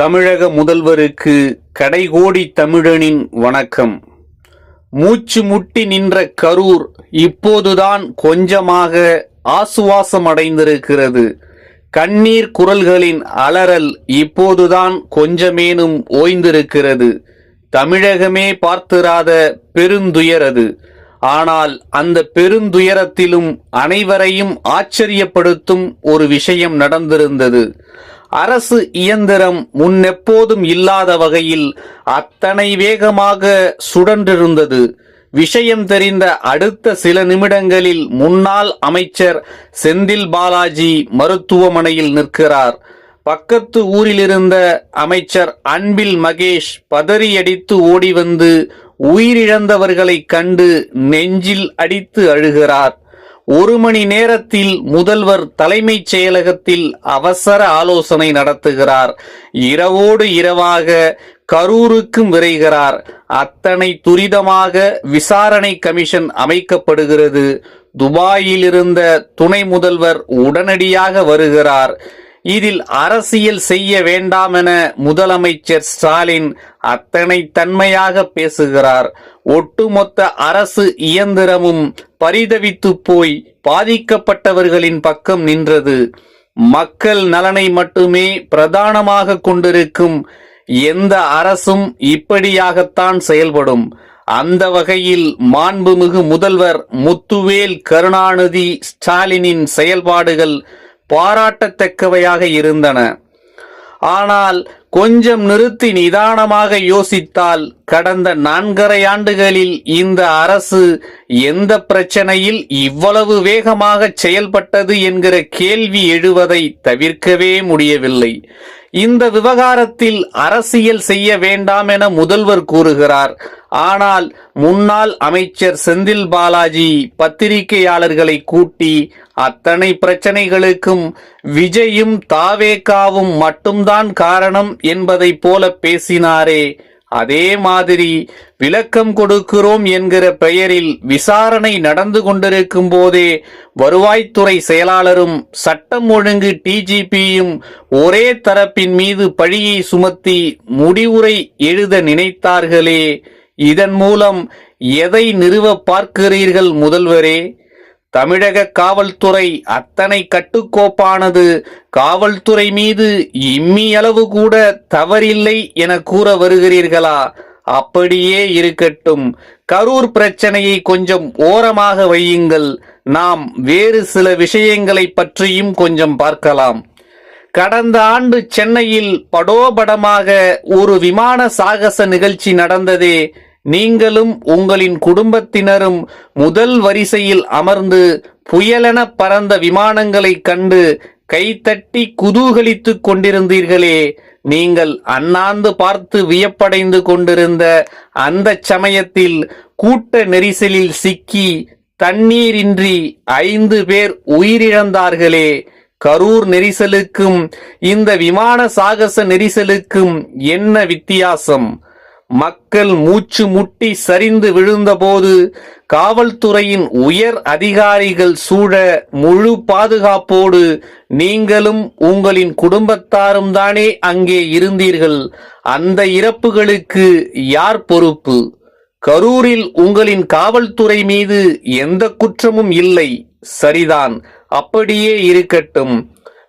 தமிழக முதல்வருக்கு கடைகோடி தமிழனின் வணக்கம். மூச்சு முட்டி நின்ற கரூர் இப்போதுதான் கொஞ்சமாக ஆசுவாசம் அடைந்திருக்கிறது கண்ணீர் குரல்களின் அலறல் இப்போதுதான் கொஞ்சமேனும் ஓய்ந்திருக்கிறது. தமிழகமே பார்த்திராத பெருந்துயரது. ஆனால் அந்த பெருந்துயரத்திலும் அனைவரையும் ஆச்சரியப்படுத்தும் ஒரு விஷயம் நடந்திருந்தது. அரசு இயந்திரம் முன்னெப்போதும் இல்லாத வகையில் அத்தனை வேகமாக சுடன்றிருந்தது விஷயம் தெரிந்த அடுத்த சில நிமிடங்களில் முன்னாள் அமைச்சர் செந்தில் பாலாஜி மருத்துவமனையில் நிற்கிறார். பக்கத்து ஊரிலிருந்த அமைச்சர் அன்பில் மகேஷ் பதறியடித்து ஓடி வந்து உயிரிழந்தவர்களைக் கண்டு நெஞ்சில் அடித்து அழுகிறார். ஒரு மணி நேரத்தில் முதல்வர் தலைமைச் செயலகத்தில் அவசர ஆலோசனை நடத்துகிறார். இரவோடு இரவாக கரூருக்கும் விரைகிறார். அத்தனை துரிதமாக விசாரணை கமிஷன் அமைக்கப்படுகிறது. துபாயில் இருந்த துணை முதல்வர் உடனடியாக வருகிறார். இதில் அரசியல் செய்ய வேண்டாம் என முதலமைச்சர் ஸ்டாலின் அத்தனை தன்மையாக பேசுகிறார். ஒட்டுமொத்த அரசு இயந்திரமும் பரிதவித்து போய் பாதிக்கப்பட்டவர்களின் பக்கம் நின்றது. மக்கள் நலனை மட்டுமே பிரதானமாக கொண்டிருக்கும் எந்த அரசும் இப்படியாகத்தான் செயல்படும். அந்த வகையில் மாண்புமிகு முதல்வர் முத்துவேல் கருணாநிதி ஸ்டாலினின் செயல்பாடுகள் பாராட்டத்தக்கவையாக இருந்தன. ஆனால் கொஞ்சம் நிறுத்தி நிதானமாக யோசித்தால் கடந்த நான்கரை ஆண்டுகளில் இந்த அரசு எந்த பிரச்சனையில் இவ்வளவு வேகமாக செயல்பட்டது என்கிற கேள்வி எழுவதை தவிர்க்கவே முடியவில்லை. இந்த விவகாரத்தில் அரசியல் செய்ய வேண்டாம் என முதல்வர் கூறுகிறார். ஆனால் முன்னாள் அமைச்சர் செந்தில் பாலாஜி பத்திரிகையாளர்களை கூட்டி அத்தனை பிரச்சனைகளுக்கும் விஜயும் தாவேகாவும் மட்டும்தான் காரணம் என்பதைப் போல பேசினாரே. அதே மாதிரி விளக்கம் கொடுக்கிறோம் என்கிற பெயரில் விசாரணை நடந்து கொண்டிருக்கும் போதே வருவாய்த்துறை செயலாளரும் சட்டம் ஒழுங்கு டிஜிபியும் ஒரே தரப்பின் மீது பழியை சுமத்தி முடிவுரை எழுத நினைத்தார்களே. இதன் மூலம் எதை நிறுவ பார்க்கிறீர்கள் முதல்வரே? தமிழக காவல்துறை அத்தனை கட்டுக்கோப்பானது. காவல்துறை மீது இம்மியளவு கூட தவறில்லை என கூற வருகிறீர்களா? அப்படியே இருக்கட்டும். கரூர் பிரச்சனையை கொஞ்சம் ஓரமாக வையுங்கள். நாம் வேறு சில விஷயங்களை பற்றியும் கொஞ்சம் பார்க்கலாம். கடந்த ஆண்டு சென்னையில் படோபடமாக ஒரு விமான சாகச நிகழ்ச்சி நடந்ததே. நீங்களும் உங்களின் குடும்பத்தினரும் முதல் வரிசையில் அமர்ந்து புயலென பறந்த விமானங்களை கண்டு கைத்தட்டி குதூகலித்துக் கொண்டிருந்தீர்களே. நீங்கள் அண்ணாந்து பார்த்து வியப்படைந்து கொண்டிருந்த அந்த சமயத்தில் கூட்ட நெரிசலில் சிக்கி தண்ணீரின்றி ஐந்து பேர் உயிரிழந்தார்களே. கரூர் நெரிசலுக்கும் இந்த விமான சாகச நெரிசலுக்கும் என்ன வித்தியாசம்? மக்கள் மூச்சு முட்டி சரிந்து விழுந்தபோது காவல்துறையின் உயர் அதிகாரிகள் சூழ முழு பாதுகாப்போடு நீங்களும் உங்களின் குடும்பத்தாரும் தானே அங்கே இருந்தீர்கள். அந்த இறப்புகளுக்கு யார் பொறுப்பு? கரூரில் உங்களின் காவல்துறை மீது எந்த குற்றமும் இல்லை. சரிதான். அப்படியே இருக்கட்டும்.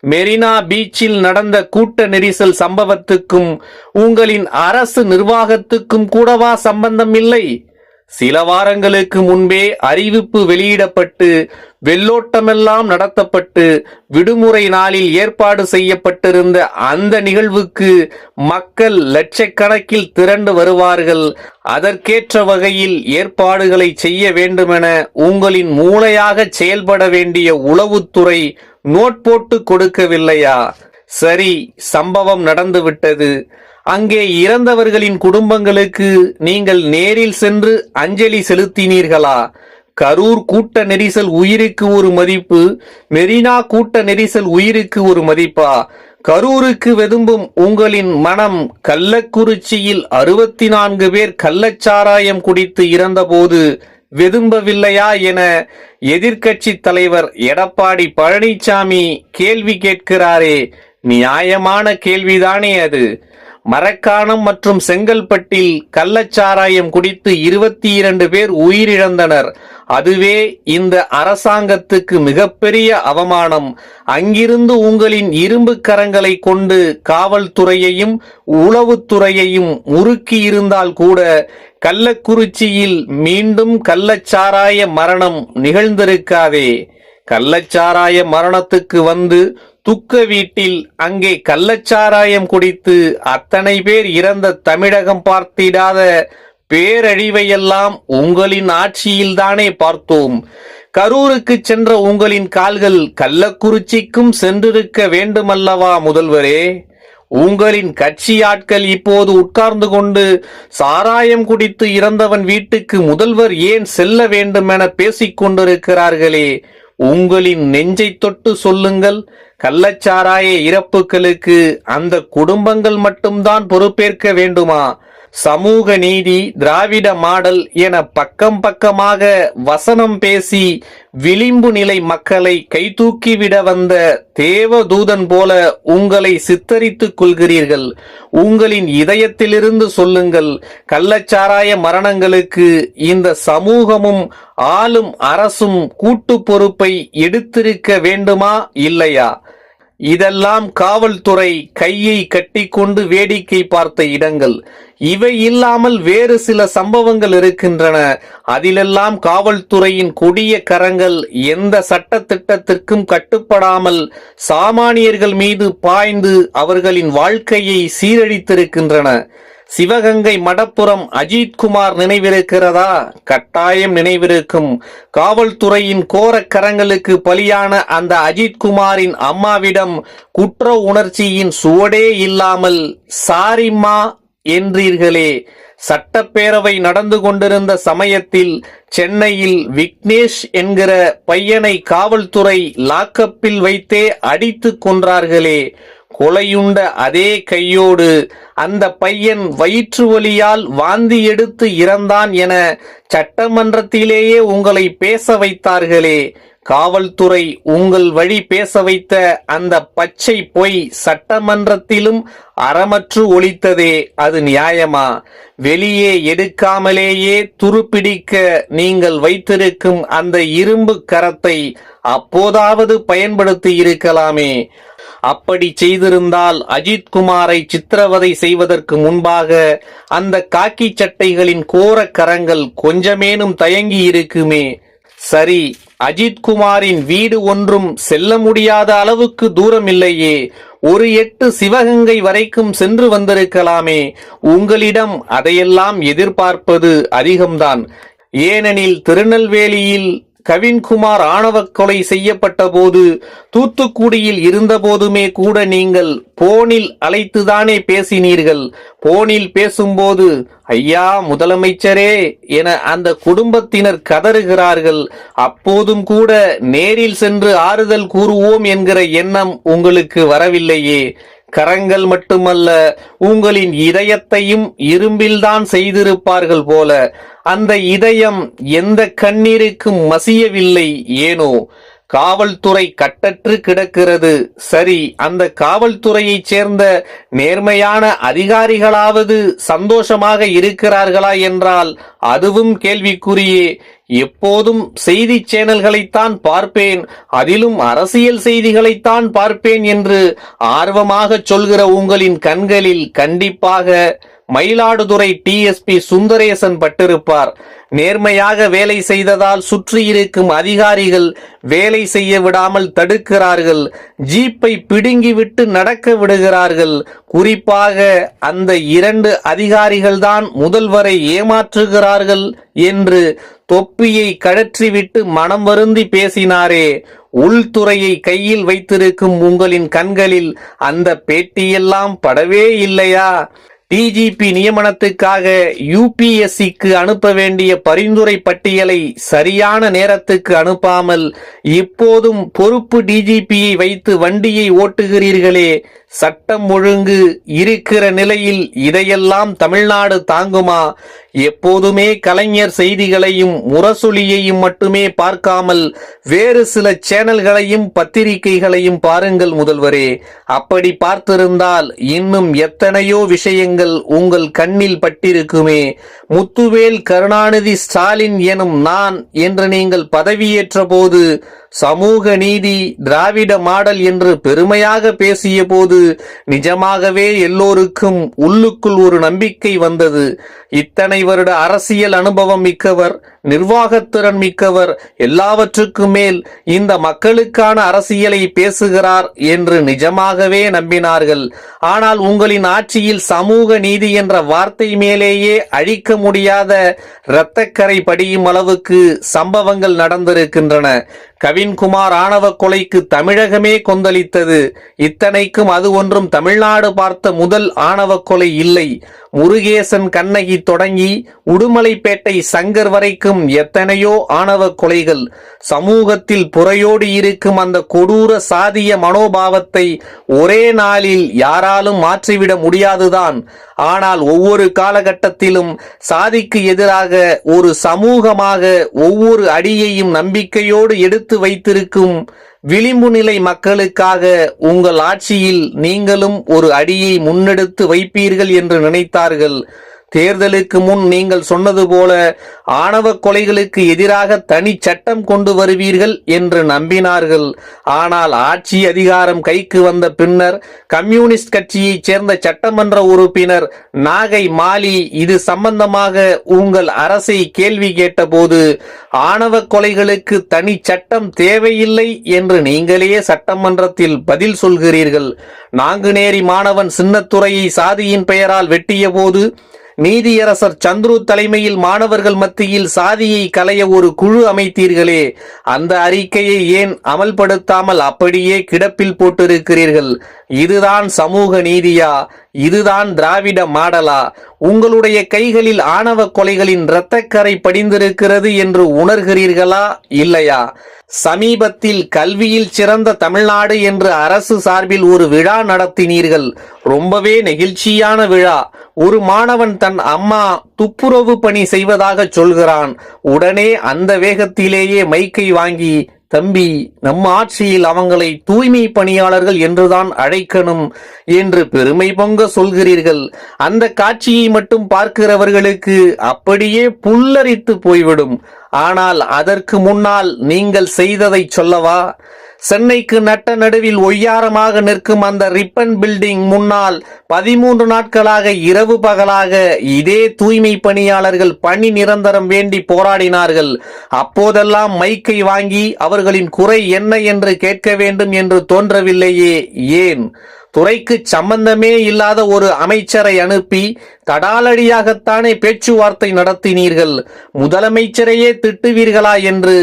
மெரினா பீச்சில் நடந்த கூட்ட நெரிசல் சம்பவத்துக்கும் உங்களின் அரசு நிர்வாகத்துக்கும் கூடவா சம்பந்தம் இல்லை? சில வாரங்களுக்கு முன்பே அறிவிப்பு வெளியிடப்பட்டு வெள்ளோட்டமெல்லாம் நடத்தப்பட்டு விடுமுறை நாளில் ஏற்பாடு செய்யப்பட்டிருந்த அந்த நிகழ்வுக்கு மக்கள் லட்சக்கணக்கில் திரண்டு வருவார்கள். அதற்கேற்ற வகையில் ஏற்பாடுகளை செய்ய வேண்டுமென உங்களின் மூளையாக செயல்பட வேண்டிய உளவுத்துறை நோட் போட்டு கொடுக்கவில்லையா? சரி சம்பவம் நடந்துவிட்டது. அங்கே இறந்தவர்களின் குடும்பங்களுக்கு நீங்கள் நேரில் சென்று அஞ்சலி செலுத்தினீர்களா? கரூர் கூட்ட நெரிசல் உயிருக்கு ஒரு மதிப்பு மெரினா கூட்ட நெரிசல் உயிருக்கு ஒரு மதிப்பா? கரூருக்கு வெதும்பும் உங்களின் மனம் கள்ளக்குறிச்சியில் அறுபத்தி நான்கு பேர் கள்ளச்சாராயம் குடித்து இறந்தபோது விரும்பவில்லையா என எதிர்க்கட்சி தலைவர் எடப்பாடி பழனிசாமி கேள்வி கேட்கிறாரே. நியாயமான கேள்விதானே அது. மரக்காணம் மற்றும் செங்கல்பட்டில் கள்ளச்சாராயம் குடித்து இருபத்தி இரண்டு பேர் உயிரிழந்தனர். அதுவே இந்த அரசாங்கத்துக்கு மிகப்பெரிய அவமானம். அங்கிருந்து உங்களின் இரும்பு கரங்களை கொண்டு காவல்துறையையும் உளவுத்துறையையும் முறுக்கி இருந்தால் கூட கள்ளக்குறிச்சியில் மீண்டும் கள்ளச்சாராய மரணம் நிகழ்ந்திருக்காதே. கள்ளச்சாராய மரணத்துக்கு வந்து துக்க வீட்டில் அங்கே கள்ளச்சாராயம் குடித்து அத்தனை பேர் இறந்த தமிழகம் பார்த்திடாத பேரழிவையெல்லாம் உங்களின் ஆட்சியில்தானே பார்த்தோம். கரூருக்கு சென்ற உங்களின் கால்கள் கள்ளக்குறிச்சிக்கும் சென்றிருக்க வேண்டுமல்லவா முதல்வரே? உங்களின் கட்சி ஆட்கள் இப்போது உட்கார்ந்து கொண்டு சாராயம் குடித்து இறந்தவன் வீட்டுக்கு முதல்வர் ஏன் செல்ல வேண்டுமென பேசிக் கொண்டிருக்கிறார்களே உங்களின் நெஞ்சை தொட்டு சொல்லுங்கள். கள்ளச்சாராய இறப்புகளுக்கு அந்த குடும்பங்கள் மட்டும்தான் பொறுப்பேற்க வேண்டுமா? சமூக நீதி திராவிட மாடல் என பக்கம் பக்கமாக வசனம் பேசி விளிம்பு நிலை மக்களை கைதூக்கிவிட வந்த தேவதூதன் போல உங்களை சித்தரித்துக் கொள்கிறீர்கள். உங்களின் இதயத்திலிருந்து சொல்லுங்கள் கள்ளச்சாராய மரணங்களுக்கு இந்த சமூகமும் ஆளும் அரசும் கூட்டு பொறுப்பை எடுத்திருக்க வேண்டுமா இல்லையா? இதெல்லாம் காவல்துறை கையை கட்டிக்கொண்டு வேடிக்கை பார்த்த இடங்கள். இவை இல்லாமல் வேறு சில சம்பவங்கள் இருக்கின்றன. அதிலெல்லாம் காவல்துறையின் கொடிய கரங்கள் எந்த சட்ட திட்டத்திற்கும் கட்டுப்படாமல் சாமானியர்கள் மீது பாய்ந்து அவர்களின் வாழ்க்கையை சீரழித்திருக்கின்றன. சிவகங்கை மடப்புறம் அஜித்குமார் நினைவிருக்கிறதா? கட்டாயம் நினைவிருக்கும். காவல்துறையின் கோர கரங்களுக்கு பலியான அந்த அஜித்குமாரின் அம்மாவிடம் குற்ற உணர்ச்சியின் சுவடே இல்லாமல் சாரிம்மா என்றீர்களே. சட்டப்பேரவை நடந்து கொண்டிருந்த சமயத்தில் சென்னையில் விக்னேஷ் என்கிற பையனை காவல்துறை லாக்கப்பில் வைத்தே அடித்துக் கொன்றார்களே. கொலையுண்ட அதே கையோடு அந்த பையன் வயிற்று வலியால் வாந்தி எடுத்து இறந்தான் என சட்டமன்றத்திலேயே உங்களை பேச வைத்தார்களே. காவல்துறை உங்கள் வழி பேச வைத்த அந்த பச்சை பொய் சட்டமன்றத்திலும் அறமற்று ஒழித்ததே அது நியாயமா? வெளியே எடுக்காமலேயே துருப்பிடிக்க நீங்கள் வைத்திருக்கும் அந்த இரும்பு கரத்தை அப்போதாவது பயன்படுத்தி இருக்கலாமே. அப்படி செய்திருந்தால் அஜித் குமாரை சித்திரவதை செய்வதற்கு முன்பாக அந்த காக்கி சட்டைகளின் கோர கரங்கள் கொஞ்சமேனும் தயங்கி இருக்குமே. சரி அஜித்குமாரின் வீடு ஒன்றும் செல்ல முடியாத அளவுக்கு தூரம் இல்லையே ஒரு எட்டு சிவகங்கை வரைக்கும் சென்று வந்திருக்கலாமே. உங்களிடம் அதையெல்லாம் எதிர்பார்ப்பது அதிகம்தான். ஏனெனில் திருநெல்வேலியில் கவின்குமார் ஆணவக் கொலை செய்யப்பட்ட போது தூத்துக்குடியில் இருந்தபோதுமே கூட நீங்கள் போனில் அழைத்துதானே பேசினீர்கள். போனில் பேசும்போது ஐயா முதலமைச்சரே என அந்த குடும்பத்தினர் கதறுகிறார்கள். அப்போதும் கூட நேரில் சென்று ஆறுதல் கூறுவோம் என்கிற எண்ணம் உங்களுக்கு வரவில்லையே. கரங்கள் மட்டுமல்ல உங்களின் இதயத்தையும் இரும்பில்தான் செய்திருப்பார்கள் போல அந்த இதயம் எந்த கண்ணீருக்கும் மசியவில்லை ஏனோ? காவல்துறை கட்டற்று கிடக்கிறது. சரி அந்த காவல்துறையைச் சேர்ந்த நேர்மையான அதிகாரிகளாவது சந்தோஷமாக இருக்கிறார்களா என்றால் அதுவும் கேள்விக்குறியே. எப்போதும் செய்தி சேனல்களைத்தான் பார்ப்பேன். அதிலும் அரசியல் செய்திகளைத்தான் பார்ப்பேன் என்று ஆர்வமாக சொல்கிற உங்களின் கண்களில் கண்டிப்பாக மயிலாடுதுறை டிஎஸ்பி சுந்தரேசன் பட்டிருப்பார். நேர்மையாக வேலை செய்ததால் சுற்றியிருக்கும் அதிகாரிகள் வேலை செய்ய விடாமல் தடுக்கிறார்கள். ஜீப்பை பிடுங்கிவிட்டு நடக்க விடுகிறார்கள். குறிப்பாக அந்த இரண்டு அதிகாரிகள்தான் முதல்வரை ஏமாற்றுகிறார்கள் என்று தொப்பியை கழற்றிவிட்டு மனம் வருந்தி பேசினாரே. உள்துறையை கையில் வைத்திருக்கும் உங்களின் கண்களில் அந்த பேட்டியெல்லாம் படவே இல்லையா? டிஜிபி நியமனத்துக்காக யுபிஎஸ்சிக்கு அனுப்ப வேண்டிய பரிந்துரை பட்டியலை சரியான நேரத்துக்கு அனுப்பாமல் இப்போதும் பொறுப்பு டிஜிபியை வைத்து வண்டியை ஓட்டுகிறீர்களே சட்டம் ஒழுங்கு இருக்கிற நிலையில் இதையெல்லாம் தமிழ்நாடு தாங்குமா? எப்போதுமே கலைஞர் செய்திகளையும் முரசொலியையும் மட்டுமே பார்க்காமல் வேறு சில சேனல்களையும் பத்திரிகைகளையும் பாருங்கள் முதல்வரே. அப்படி பார்த்திருந்தால் இன்னும் எத்தனையோ விஷயங்கள் உங்கள் கண்ணில் பட்டிருக்குமே. முத்துவேல் கருணாநிதி ஸ்டாலின் எனும் நான் என்று நீங்கள் பதவியேற்ற போது சமூக நீதி திராவிட மாடல் என்று பெருமையாக பேசிய போது நிஜமாகவே எல்லோருக்கும் உள்ளுக்குள் ஒரு நம்பிக்கை வந்தது. இத்தனை வருட அரசியல் அனுபவம் மிக்கவர் நிர்வாகத்திறன் மிக்கவர் எல்லாவற்றுக்கும் மேல் இந்த மக்களுக்கான அரசியலை பேசுகிறார் என்று நிஜமாகவே நம்பினார்கள். ஆனால் உங்களின் ஆட்சியில் சமூக நீதி என்ற வார்த்தை மேலேயே அழிக்க முடியாத இரத்தக்கரை படியும் அளவுக்கு சம்பவங்கள் நடந்திருக்கின்றன. கவின்குமார் ஆணவ கொலைக்கு தமிழகமே கொந்தளித்தது. இத்தனைக்கும் அது அது ஒன்றும் தமிழ்நாடு பார்த்த முதல் ஆணவ கொலை இல்லை. முருகேசன் கண்ணகி தொடங்கி உடுமலைப்பேட்டை சங்கர் வரைக்கும் எத்தனையோ ஆணவ கொலைகள். சமூகத்தில் புறையோடு இருக்கும் அந்த கொடூர சாதிய மனோபாவத்தை ஒரே நாளில் யாராலும் மாற்றிவிட முடியாதுதான். ஆனால் ஒவ்வொரு காலகட்டத்திலும் சாதிக்கு எதிராக ஒரு சமூகமாக ஒவ்வொரு அடியையும் நம்பிக்கையோடு எடுத்து வைத்திருக்கும் விளிம்பு நிலை மக்களுக்காக உங்கள் ஆட்சியில் நீங்களும் ஒரு அடியை முன்னெடுத்து வைப்பீர்கள் என்று நினைத்தார்கள். தேர்தலுக்கு முன் நீங்கள் சொன்னது போல ஆணவ கொலைகளுக்கு எதிராக தனி சட்டம் கொண்டு வருவீர்கள் என்று நம்பினார்கள். ஆனால் ஆட்சி அதிகாரம் கைக்கு வந்த பின்னர் கம்யூனிஸ்ட் கட்சியைச் சேர்ந்த சட்டமன்ற உறுப்பினர் நாகை மாலி இது சம்பந்தமாக உங்கள் அரசை கேள்வி கேட்டபோது ஆணவ கொலைகளுக்கு தனி சட்டம் தேவையில்லை என்று நீங்களே சட்டமன்றத்தில் பதில் சொல்கிறீர்கள். நாங்குநேரி மாணவன் சின்னத்துறையை சாதியின் பெயரால் வெட்டிய போது நீதியரசர் சந்துரு தலைமையில் மாணவர்கள் மத்தியில் சாதியை களைய ஒரு குழு அமைத்தீர்களே. அந்த அறிக்கையை ஏன் அமல்படுத்தாமல் அப்படியே கிடப்பில் போட்டிருக்கிறீர்கள்? இதுதான் சமூக நீதியா? இதுதான் திராவிட மாடலா. உங்களுடைய கைகளில் ஆணவ கொலைகளின் இரத்தக்கரை படிந்திருக்கிறது என்று உணர்கிறீர்களா? இல்லையா? சமீபத்தில் கல்வியில் சிறந்த தமிழ்நாடு என்று அரசு சார்பில் ஒரு விழா நடத்தினீர்கள். ரொம்பவே நெகிழ்ச்சியான விழா. ஒரு மாணவன் தன் அம்மா துப்புரவு பணி செய்வதாக சொல்கிறான். உடனே அந்த வேகத்திலேயே மைக்கை வாங்கி தம்பி நம் ஆட்சியில் அவங்களை தூய்மை பணியாளர்கள் என்றுதான் அழைக்கணும் என்று பெருமை பொங்க சொல்கிறீர்கள். அந்த காட்சியை மட்டும் பார்க்கிறவர்களுக்கு அப்படியே புல்லரித்து போய்விடும். ஆனால் அதற்கு முன்னால் நீங்கள் செய்ததை சொல்லவா? சென்னைக்கு நட்ட நடுவில் ஒய்யாரமாக நிற்கும் அந்த ரிப்பன் பில்டிங் முன்னால் பதிமூன்று நாட்களாக இரவு பகலாக இதே தூய்மை பணியாளர்கள் பணி நிரந்தரம் வேண்டி போராடினார்கள். அப்போதெல்லாம் மைக்கை வாங்கி அவர்களின் குறை என்ன என்று கேட்க வேண்டும் என்று தோன்றவில்லையே. ஏன்? துறைக்கு சம்பந்தமே இல்லாத ஒரு அமைச்சரை அனுப்பி தடாலடியாகத்தானே பேச்சுவார்த்தை நடத்தினீர்கள்? முதலமைச்சரையே திட்டுவீர்களா என்று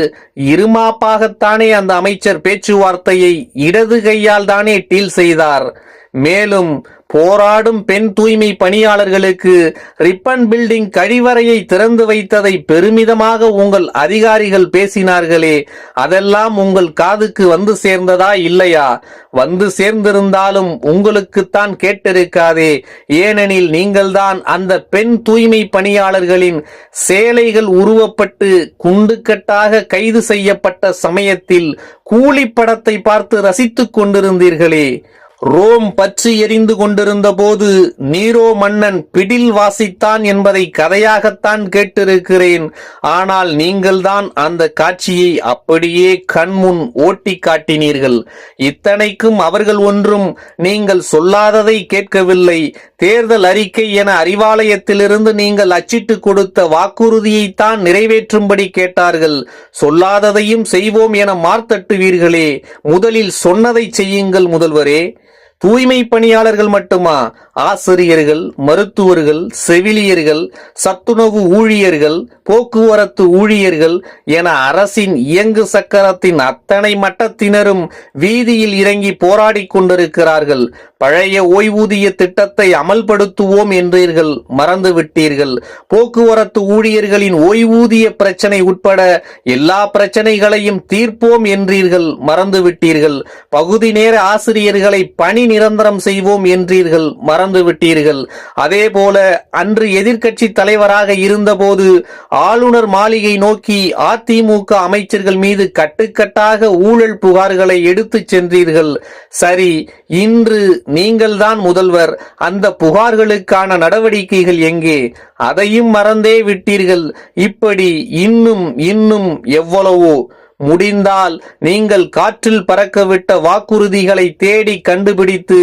இருமாப்பாகத்தானே அந்த அமைச்சர் பேச்சுவார்த்தையை இடது கையால் தானே டீல் செய்தார். மேலும் போராடும் பெண் தூய்மை பணியாளர்களுக்கு ரிப்பன் பில்டிங் கழிவறையை திறந்து வைத்ததை பெருமிதமாக உங்கள் அதிகாரிகள் பேசினார்களே. அதெல்லாம் உங்கள் காதுக்கு வந்து சேர்ந்ததா இல்லையா? வந்து சேர்ந்திருந்தாலும் உங்களுக்குத்தான் கேட்டிருக்காதே. ஏனெனில் நீங்கள்தான் அந்த பெண் தூய்மை பணியாளர்களின் சேலைகள் உருவப்பட்டு குண்டுக்கட்டாக கைது செய்யப்பட்ட சமயத்தில் கூலி படத்தை பார்த்து ரசித்துக் கொண்டிருந்தீர்களே. ரோம் பற்றி எரிந்து கொண்டிருந்த போது நீரோ மன்னன் பிடில் வாசித்தான் என்பதை கதையாகத்தான் கேட்டிருக்கிறேன். ஆனால் நீங்கள்தான் அந்த காட்சியை அப்படியே கண்முன் ஓட்டி காட்டினீர்கள். இத்தனைக்கும் அவர்கள் ஒன்றும் நீங்கள் சொல்லாததை கேட்கவில்லை. தேர்தல் அறிக்கை என அறிவாலயத்திலிருந்து நீங்கள் அச்சிட்டு கொடுத்த வாக்குறுதியைத்தான் நிறைவேற்றும்படி கேட்டார்கள். சொல்லாததையும் செய்வோம் என மார்த்தட்டுவீர்களே. முதலில் சொன்னதை செய்யுங்கள் முதல்வரே. தூய்மை பணியாளர்கள் மட்டுமா? ஆசிரியர்கள் மருத்துவர்கள் செவிலியர்கள் சத்துணவு ஊழியர்கள் போக்குவரத்து ஊழியர்கள் என அரசின் இயங்கு சக்கரத்தின் அத்தனை மட்டத்தினரும் வீதியில் இறங்கி போராடி கொண்டிருக்கிறார்கள். பழைய ஓய்வூதிய திட்டத்தை அமல்படுத்துவோம் என்றீர்கள் மறந்து விட்டீர்கள் போக்குவரத்து ஊழியர்களின் ஓய்வூதிய பிரச்சனை உட்பட எல்லா பிரச்சனைகளையும் தீர்ப்போம் என்றீர்கள் மறந்து விட்டீர்கள் பகுதி நேர ஆசிரியர்களை பணி நிரந்தரம் செய்வோம் என்றீர்கள் மறந்துவிட்டீர்கள். அதே போல அன்று எதிர்க்கட்சி தலைவராக இருந்தபோது ஆளுநர் மாளிகை நோக்கி அதிமுக அமைச்சர்கள் மீது கட்டுக்கட்டாக ஊழல் புகார்களை எடுத்துச் சென்றீர்கள். சரி இன்று நீங்கள்தான் முதல்வர். அந்த புகார்களுக்கான நடவடிக்கைகள் எங்கே? அதையும் மறந்தே விட்டீர்கள். இப்படி இன்னும் இன்னும் எவ்வளவோ? முடிந்தால் நீங்கள் காற்றில் பறக்கவிட்ட வாக்குறுதிகளை தேடி கண்டுபிடித்து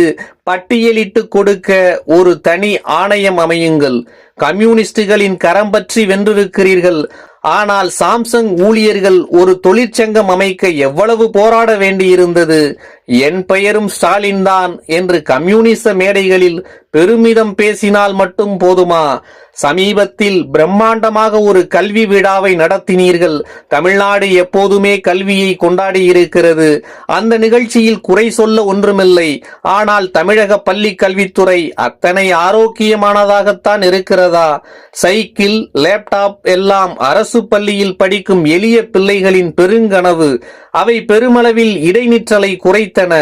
பட்டியலிட்டு கொடுக்க ஒரு தனி ஆணையம் அமையுங்கள். கம்யூனிஸ்டுகளின் கரம் பற்றி வென்றிருக்கிறீர்கள். ஆனால் சாம்சங் ஊழியர்கள் ஒரு தொழிற்சங்கம் அமைக்க எவ்வளவு போராட வேண்டியிருந்தது? என் பெயரும் ஸ்டாலின் தான் என்று கம்யூனிச மேடைகளில் பெருமிதம் பேசினால் மட்டும் போதுமா? சமீபத்தில் பிரம்மாண்டமாக ஒரு கல்வி விழாவை நடத்தினீர்கள். தமிழ்நாடு எப்போதுமே கல்வியை கொண்டாடி இருக்கிறது அந்த நிகழ்ச்சியில் குறை சொல்ல ஒன்றுமில்லை. ஆனால் தமிழக பள்ளி கல்வித்துறை அத்தனை ஆரோக்கியமானதாகத்தான் இருக்கிறதா? சைக்கிள் லேப்டாப் எல்லாம் அரசு பள்ளியில் படிக்கும் எளிய பிள்ளைகளின் பெருங்கனவு. அவை பெருமளவில் இடைநிற்றலை குறைத்தன.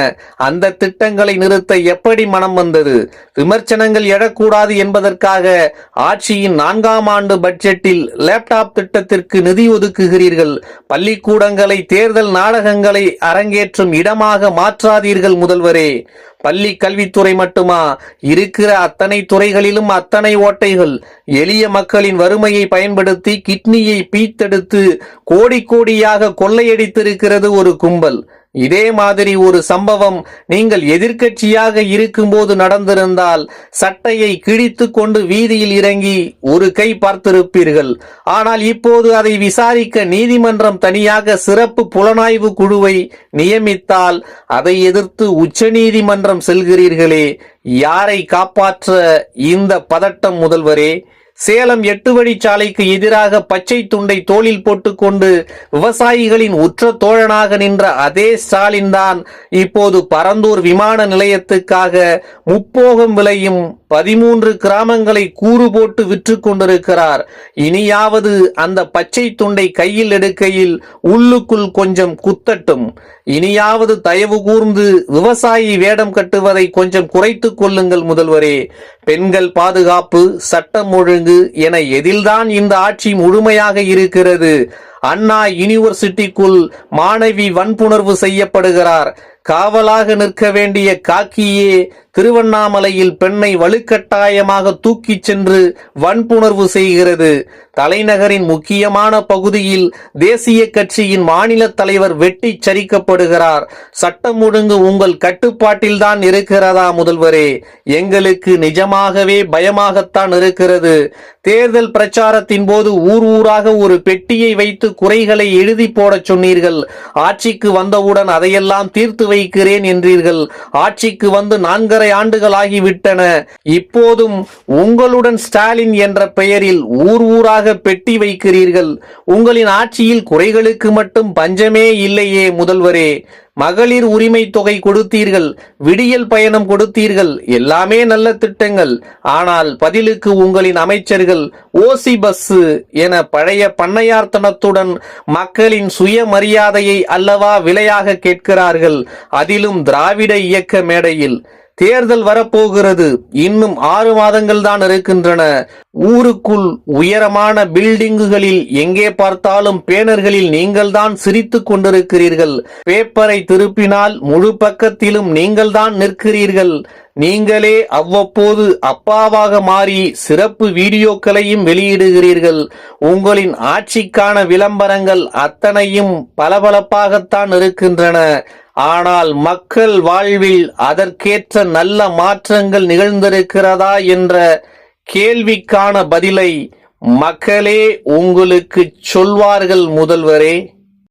அந்த திட்டங்களை நிறுத்த எப்படி மனம் வந்தது? விமர்சனங்கள் எழக்கூடாது என்பதற்காக ஆட்சியின் நான்காம் ஆண்டு பட்ஜெட்டில் லேப்டாப் திட்டத்திற்கு நிதி ஒதுக்குகிறீர்கள். பள்ளிக்கூடங்களை தேர்தல் நாடகங்களை அரங்கேற்றும் இடமாக மாற்றாதீர்கள் முதல்வரே. பள்ளி கல்வித்துறை மட்டுமா? இருக்கிற அத்தனை துறைகளிலும் அத்தனை ஓட்டைகள். எளிய மக்களின் வறுமையை பயன்படுத்தி கிட்னியை பீத்தெடுத்து கோடி கோடியாக கொள்ளையடித்திருக்கிறது ஒரு கும்பல். இதே மாதிரி ஒரு சம்பவம் நீங்கள் எதிர்க்கட்சியாக இருக்கும்போது நடந்திருந்தால் சட்டையை கிழித்து கொண்டு வீதியில் இறங்கி ஒரு கை பார்த்திருப்பீர்கள். ஆனால் இப்போது அதை விசாரிக்க நீதிமன்றம் தனியாக சிறப்பு புலனாய்வு குழுவை நியமித்தால் அதை எதிர்த்து உச்சநீதிமன்றம் செல்கிறீர்களே. யாரை காப்பாற்ற இந்த பதட்டம் முதல்வரே? சேலம் எட்டு வழிச்சாலைக்கு எதிராக பச்சை துண்டை தோளில் போட்டுக்கொண்டு விவசாயிகளின் உற்ற தோழனாக நின்ற அதே ஸ்டாலின் தான் இப்போது பரந்தூர் விமான நிலையத்துக்காக முப்போகம் விளையும் பதிமூன்று கிராமங்களை கூறு போட்டு விற்று கொண்டிருக்கிறார். இனியாவது அந்த பச்சை துண்டை கையில் எடுக்கையில் உள்ளுக்குள் கொஞ்சம் குத்தட்டும். இனியாவது தயவு கூர்ந்து விவசாயி வேடம் கட்டுவதை கொஞ்சம் குறைத்துக் கொள்ளுங்கள் முதல்வரே. பெண்கள் பாதுகாப்பு சட்டம் ஒழுங்கு என எதில்தான் இந்த ஆட்சி முழுமையாக இருக்கிறது. அண்ணா யூனிவர்சிட்டிக்குள் மாணவி வன்புணர்வு செய்யப்படுகிறார். காவலாக நிற்க வேண்டிய காக்கியே திருவண்ணாமலையில் பெண்ணை வலுக்கட்டாயமாக தூக்கிச் சென்று வன்புணர்வு செய்கிறது. தலைநகரின் முக்கியமான பகுதியில் தேசிய கட்சியின் மாநில தலைவர் வெட்டி சரிக்கப்படுகிறார். சட்டம் ஒழுங்கு உங்கள் கட்டுப்பாட்டில்தான் இருக்கிறதா முதல்வரே? எங்களுக்கு நிஜமாகவே பயமாகத்தான் இருக்கிறது. தேர்தல் பிரச்சாரத்தின் போது ஊர் ஊராக ஒரு பெட்டியை வைத்து குறைகளை எழுதி போடச் சொன்னீர்கள். ஆட்சிக்கு வந்தவுடன் அதையெல்லாம் தீர்த்து வைக்கிறேன் என்றீர்கள். ஆட்சிக்கு வந்து நான்கரை ஆண்டுகள் ஆகிவிட்டன இப்போதும் உங்களுடன் ஸ்டாலின் என்ற பெயரில் ஊர் ஊராக பெட்டி வைக்கிறீர்கள். உங்களின் ஆட்சியில் குறைகளுக்கு மட்டும் பஞ்சமே இல்லையே முதல்வரே. மகளிர் உரிமை தொகை கொடுத்தீர்கள் விடியல் பயணம் கொடுத்தீர்கள் எல்லாமே நல்ல திட்டங்கள். ஆனால் பதிலுக்கு உங்களின் அமைச்சர்கள் ஓசி பஸ் என பழைய பண்ணையார்த்தனத்துடன் மக்களின் சுயமரியாதையை அல்லவா விலையாக கேட்கிறார்கள். அதிலும் திராவிட இயக்க மேடையில் தேர்தல் வரப்போகிறது. இன்னும் ஆறு மாதங்கள் தான் இருக்கின்றன. ஊருக்குள் உயரமான பில்டிங்குகளில் எங்கே பார்த்தாலும் பேனர்களில் நீங்கள்தான் சிரித்துக் கொண்டிருக்கிறீர்கள். பேப்பரை திருப்பினால் முழு பக்கத்திலும் நீங்கள்தான் நிற்கிறீர்கள். நீங்களே அவ்வப்போது அப்பாவாக மாறி சிறப்பு வீடியோக்களையும் வெளியிடுகிறீர்கள். உங்களின் ஆட்சிக்கான விளம்பரங்கள் அத்தனையும் பளபளப்பாகத்தான் இருக்கின்றன. ஆனால் மக்கள் வாழ்வில் அதற்கேற்ற நல்ல மாற்றங்கள் நிகழ்ந்திருக்கிறதா என்ற கேள்விக்கான பதிலை மக்களே உங்களுக்கு சொல்வார்கள் முதல்வரே.